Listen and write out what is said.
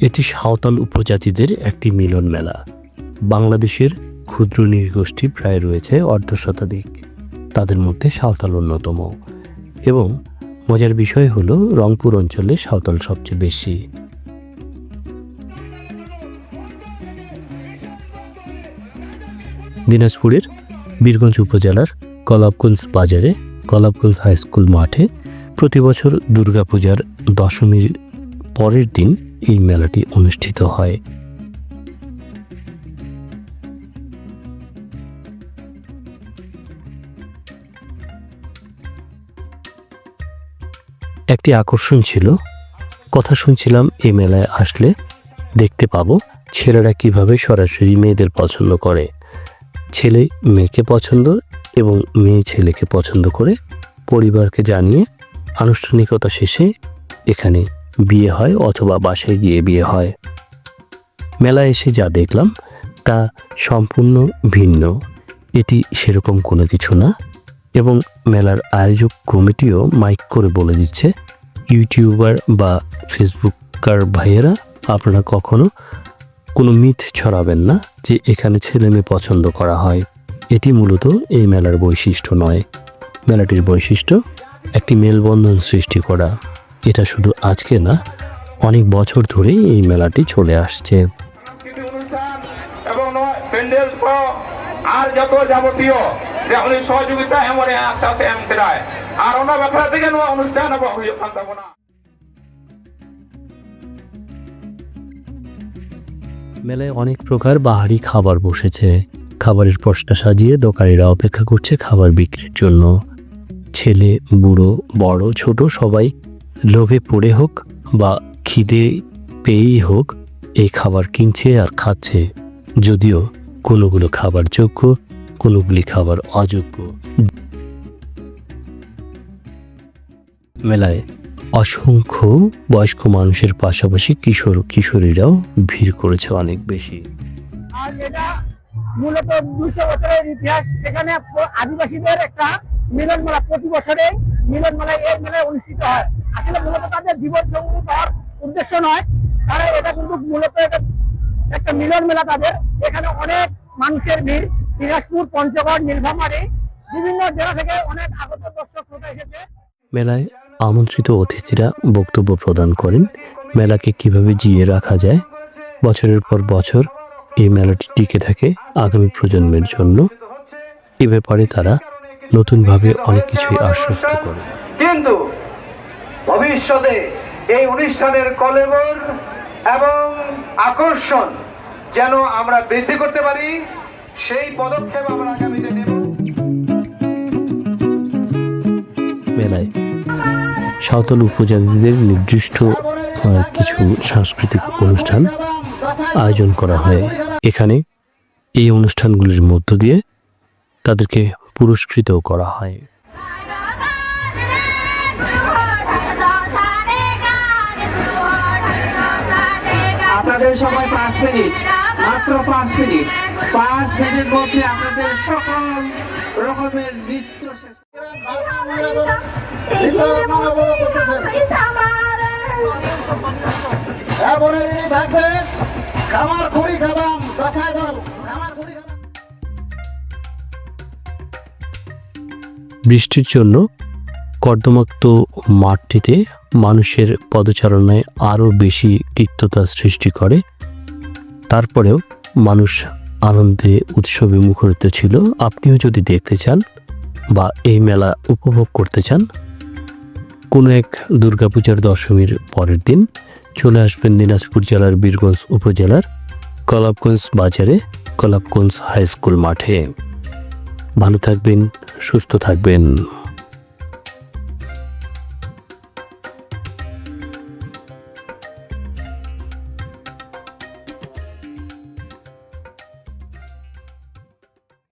এটি সাঁওতাল উপজাতিদের একটি মিলন মেলা। বাংলাদেশের ক্ষুদ্র নৃগোষ্ঠী প্রায় রয়েছে অর্ধ শতাধিক তাদের মধ্যে সাঁওতাল অন্যতম। এবং মজার বিষয় হলো, রংপুর অঞ্চলে সাঁওতাল সবচেয়ে বেশি। দিনাজপুরের বীরগঞ্জ উপজেলার কলাপগঞ্জ বাজারে, কলাপগঞ্জ হাই স্কুল মাঠে প্রতি বছর দুর্গাপূজার দশমীর পরের দিন এই মেলাটি অনুষ্ঠিত হয়। একটি আকর্ষণ ছিল। কথা শুনছিলাম, এই মেলায় আসলে দেখতে পাবো ছেলেরা কীভাবে সরাসরি মেয়েদের পছন্দ করে। ছেলে মেয়েকে পছন্দ এবং মেয়ে ছেলেকে পছন্দ করে পরিবারকে জানিয়ে আনুষ্ঠানিকতা শেষে এখানে বিয়ে হয় অথবা বাসায় গিয়ে বিয়ে হয়। মেলায় এসে যা দেখলাম, তা সম্পূর্ণ ভিন্ন। এটি সেরকম কোনো কিছু না এবং মেলার আয়োজক কমিটিও মাইক করে বলে দিচ্ছে, ইউটিউবার বা ফেসবুকার ভাইয়েরা আপনারা কখনো কোনো মিথ ছড়াবেন না যে এখানে ছেলে মেয়ে পছন্দ করা হয়। এটি মূলত এই মেলার বৈশিষ্ট্য নয়। মেলাটির বৈশিষ্ট্য, একটি মেলবন্ধন সৃষ্টি করা। এটা শুধু আজকে না অনেক বছর ধরেই এই মেলাটি চলে আসছে। আর যত যাবতীয় যে সহযোগিতা এমন আর থেকে অনুষ্ঠান হয়ে থাকব না মেলায় অনেক প্রকার বাহারি খাবার বসেছে। খাবারের পশটা সাজিয়ে দোকানিরা অপেক্ষা করছে খাবার বিক্রির জন্য। ছেলে বুড়ো বড় ছোট সবাই লোভে পড়ে হোক বা খিদে পেয়েই হোক, এই খাবার কিনছে আর খাচ্ছে। যদিও কোনোগুলো খাবার যোগ্য কোনোগুলি খাবার অযোগ্য। মেলায় অসংখ্য বয়স্ক মানুষের পাশাপাশি কিশোর কিশোরীরাও ভিড় করেছে অনেক বেশি। মূলত দুশো বছরের ইতিহাস, সেখানে আদিবাসীদের একটা মিলন মেলা প্রতি বছরে মিলন মেলা এই মেলায় অনুষ্ঠিত হয়। আসলে মূলত তাদের জীবন সঙ্গী পাওয়ার উদ্দেশ্য নয় তারা এটা কিন্তু মূলত এটা একটা মিলন মেলা তাদের। এখানে অনেক মানুষের ভিড়। দিনাজপুর পঞ্চগড় নীলফামারী বিভিন্ন জেলা থেকে অনেক আগত দর্শক শ্রোতা এসেছে। মেলায় আমন্ত্রিত অতিথিরা বক্তব্য প্রদান করেন। মেলাকে কীভাবে জিয়ে রাখা যায় বছরের পর বছর এই মেলাটি টিকে থাকে আগামী প্রজন্মের জন্য। এ ব্যাপারে তারা নতুনভাবে অনেক কিছুই আশ্বস্ত করে কিন্তু ভবিষ্যতে এই অনুষ্ঠানের কলেবর এবং আকর্ষণ যেন আমরা বৃদ্ধি করতে পারি, সেই পদক্ষেপ আমরা আগামীতে নেব। মেলায় সাঁওতাল উপজাতিদের নির্দিষ্ট কিছু সাংস্কৃতিক অনুষ্ঠান আয়োজন করা হয়। এখানে এই অনুষ্ঠানগুলির মধ্য দিয়ে তাদেরকে পুরস্কৃতও করা হয়। আপনাদের সময় পাঁচ মিনিট, মাত্র পাঁচ মিনিট। পাঁচ মিনিটের মধ্যে আপনাদের সকল রকমের নৃত্য বৃষ্টির জন্য কর্দমাক্ত মাঠটিতে মানুষের পদচারণায় আরও বেশি তিক্ততা সৃষ্টি করে। তারপরেও মানুষ আনন্দে উৎসবে মুখরিত ছিল। আপনিও যদি দেখতে চান বা এই মেলা উপভোগ করতে চান, কোনো এক দুর্গাপূজার দশমীর পরের দিন চলে আসবেন দিনাজপুর জেলার বীরগঞ্জ উপজেলার কলাপগঞ্জ বাজারে, কলাপগঞ্জ হাই স্কুল মাঠে। ভালো থাকবেন, সুস্থ থাকবেন।